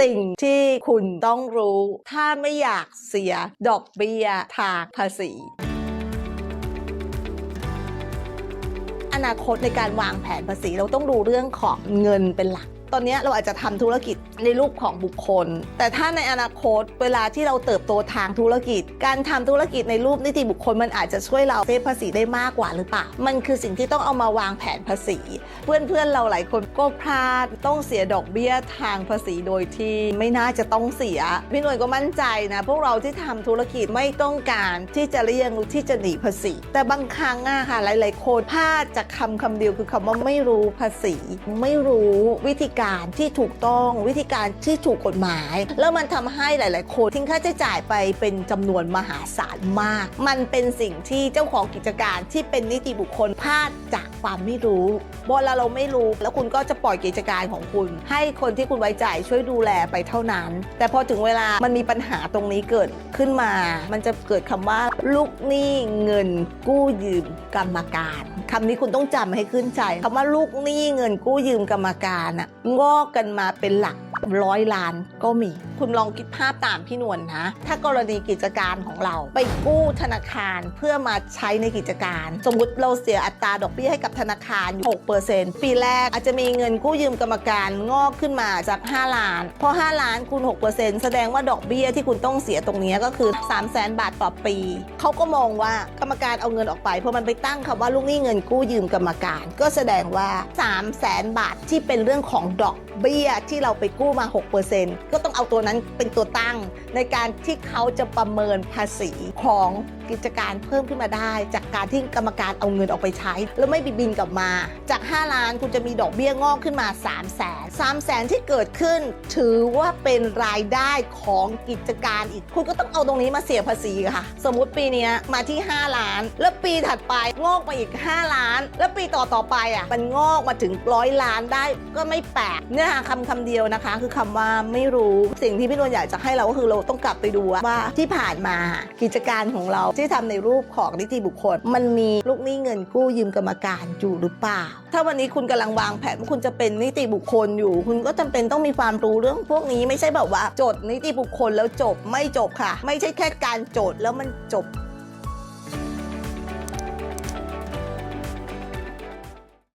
สิ่งที่คุณต้องรู้ ถ้าไม่อยากเสียดอกเบี้ยทางภาษีอนาคตในการวางแผนภาษีเราต้องดูเรื่องของเงินเป็นหลัก ตอนนี้เราอาจจะทำธุรกิจในรูปของบุคคล แต่ถ้าในอนาคตเวลาที่เราเติบโตทางธุรกิจ การทำธุรกิจในรูปนิติบุคคล มันอาจจะช่วยเราเซฟภาษีได้มากกว่าหรือเปล่า มันคือสิ่งที่ต้องเอามาวางแผนภาษี เพื่อนๆเราหลายคนก็พลาดต้องเสียดอกเบี้ยทางภาษีโดยที่ไม่น่าจะต้องเสีย พี่หน่วยก็มั่นใจนะพวกเราที่ทำธุรกิจไม่ต้องการที่จะเลี่ยงที่จะหนีภาษี แต่บางครั้งอะค่ะหลาย ๆ คนพลาดจากคำคำเดียวคือคำว่าไม่รู้ภาษี ไม่รู้วิธีการที่ถูกต้องวิธีการที่ถูกกฎหมาย แล้วมันทำให้หลาย ๆ คนทิ้งค่าใช้จ่ายไปเป็นจำนวนมหาศาลมาก มันเป็นสิ่งที่เจ้าของกิจการที่เป็นนิติบุคคลพลาดจากความไม่รู้เวลาเราไม่รู้ แล้วคุณก็จะปล่อยกิจการของคุณ ให้คนที่คุณไว้ใจช่วยดูแลไปเท่านั้น แต่พอถึงเวลามันมีปัญหาตรงนี้เกิดขึ้นมา มันจะเกิดคำว่าลูกหนี้เงินกู้ยืมกรรมการคำนี้คุณต้องจำให้ขึ้นใจคำว่าลูกหนี้เงินกู้ยืมกรรมการอะงอกกันมาเป็นหลักร้อยล้านก็มี คุณลองคิดภาพตามพี่นวลนะ ถ้ากรณีกิจการของเรา ไปกู้ธนาคารเพื่อมาใช้ในกิจการ สมมุติเราเสียอัตราดอกเบี้ยให้กับธนาคารอยู่6%ปีแรกอาจจะมีเงินกู้ยืมกรรมการงอกขึ้นมาจาก 5 ล้าน พอ 5 ล้านคูณ6%แสดงว่าดอกเบี้ยที่คุณต้องเสียตรงนี้ก็คือ 3 0 0 0 0 0บาทต่อปี เขาก็มองว่ากรรมการเอาเงินออกไปเพราะมันไปตั้งคำว่าลูกหนี้เงินกู้ยืมกรรมการ ก็แสดงว่า 3 0 0 0 0 0บาทที่เป็นเรื่องของดอกเบี้ยที่เราไปกู้มา 6%ก็ต้องเอาตัวนั้นเป็นตัวตั้ง ในการที่เขาจะประเมินภาษีของ กิจการเพิ่มขึ้นมาได้ จากการที่กรรมการเอาเงินออกไปใช้ แล้วไม่บินกลับมา จาก 5 ล้านคุณจะมีดอกเบี้ยงอกขึ้นมา 3 0 0แสน3 0 0แสนที่เกิดขึ้น ถือว่าเป็นรายได้ของกิจการอีก คุณก็ต้องเอาตรงนี้มาเสียภาษีค่ะ สมมุติปีนี้มาที่ 5 ล้าน แล้วปีถัดไปงอกมาอีก 5 ล้าน แล้วปีต่อต่อไปอะมันงอกมาถึงร้อยล้านได้ก็ไม่แปลกเนื้อหาคำคำเดียวนะคะ คือคำว่าไม่รู้สิ่งที่พี่นวลอยากจะให้เราก็คือเราต้องกลับไปดูว่าที่ผ่านมากิจการของเราที่ทำในรูปของนิติบุคคล มันมีลูกหนี้เงินกู้ยืมกรรมการอยู่หรือเปล่า ถ้าวันนี้คุณกำลังวางแผนว่าคุณจะเป็นนิติบุคคลอยู่ คุณก็จำเป็นต้องมีความรู้เรื่องพวกนี้ไม่ใช่แบบว่า จดนิติบุคคลแล้วจบไม่จบค่ะ ไม่ใช่แค่การจดแล้วมันจบ